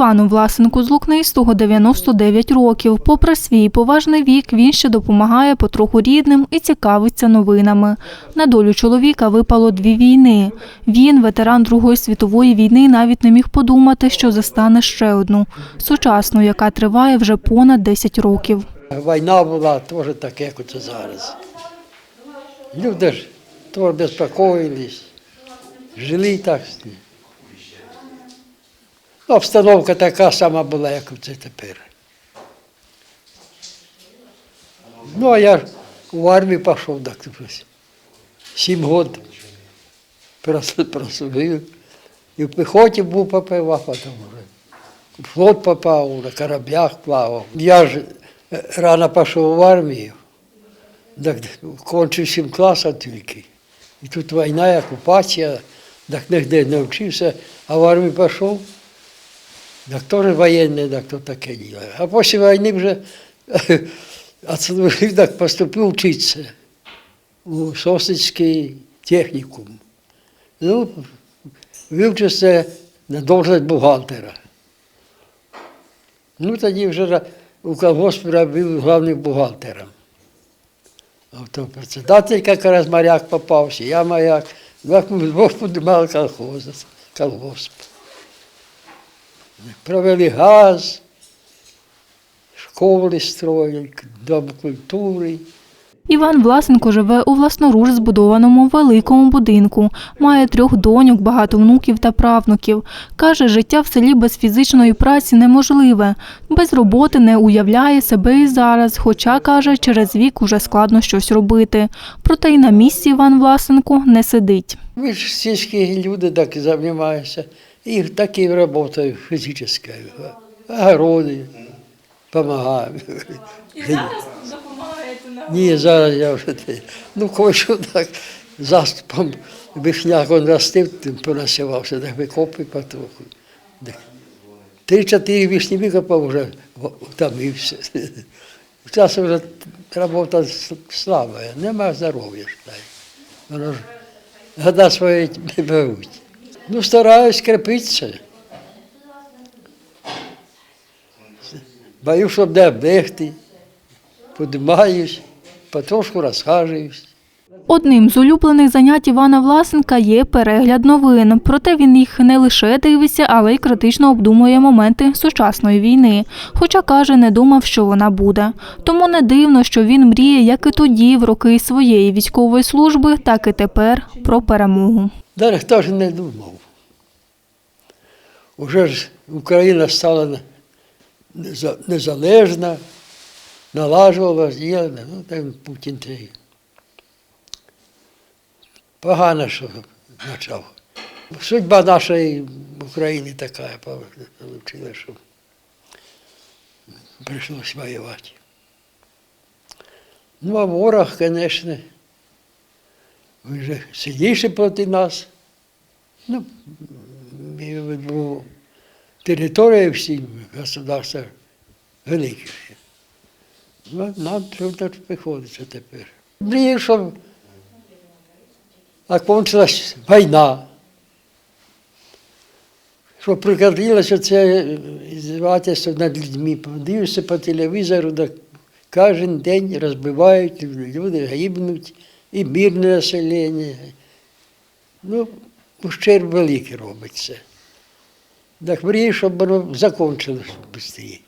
Івану Власенку з Лукнистого 99 років. Попри свій поважний вік, він ще допомагає потроху рідним і цікавиться новинами. На долю чоловіка випало дві війни. Він, ветеран Другої світової війни, навіть не міг подумати, що застане ще одну сучасну, яка триває вже понад 10 років. Війна була теж так, як оце зараз. Люди ж теж безпокоїлись, жили так. Ну, Обстановка така сама була, як це тепер. Ну, а я в армію пішов, так сім років прос- прослужив. І в піхоті був попив, а потім вже в флот попав, на кораблях плавав. Я ж е, рано пішов в армію, так кончив сім класів тільки. І тут війна, окупація, так ніде не вчився, а в армію пішов. Теж воєнний, так то таке діло. А після війни вже отслужив, так поступив вчитися у Сосницький технікум. Ну, вивчився на должность бухгалтера. Ну, тоді вже у колгоспі робив главним бухгалтером. А Автопредседатель якраз моряк попався, я моряк. Двох подимали колхоз, колгосп. Провели газ, школи строїли, дом культури. Іван Власенко живе у власноруч збудованому великому будинку. Має трьох доньок, багато внуків та правнуків. Каже, життя в селі без фізичної праці неможливе. Без роботи не уявляє себе і зараз, хоча, каже, через вік уже складно щось робити. Проте й на місці Іван Власенко не сидить. Ми ж сільські люди так і займаються. І так і працюю фізично. Огороди, допомагаю. І зараз допомагаєте на Ні, зараз я вже те. Ну, кое-що так заступом вишняк он ростив, тим понасівався, так викопи потроху. Так. Три-чотири вишні викопав вже втомився. Часом вже робота с- слаба, нема здоров'я. Воно ж года свої беруть. Ну, стараюсь крепитися. Боюсь, щоб де бігти, подимаюсь, потрошку розхажуюсь. Одним з улюблених занять Івана Власенка є перегляд новин. Проте він їх не лише дивиться, але й критично обдумує моменти сучасної війни. Хоча каже, не думав, що вона буде. Тому не дивно, що він мріє, як і тоді, в роки своєї військової служби, так і тепер про перемогу. Да ніхто ж не думав. Уже ж Україна стала незалежна, налажувалась, діяла, ну так Путін це. і Погано, що почав. Судьба нашої України така вийшла, що прийшлося воювати. Ну, а ворог, звісно, він же сильніший проти нас. Ну, виду, територія всі государства великі. Ну, нам трудно приходиться тепер. Мрію, щоб окончилась війна. Щоб прекратилося це іздівательство над людьми. Подивишся по телевізору, так кожен день розбивають, люди гибнуть, і мирне населення. Ну, ущерб великий робиться. Так мрію, щоб воно закінчилося швидше.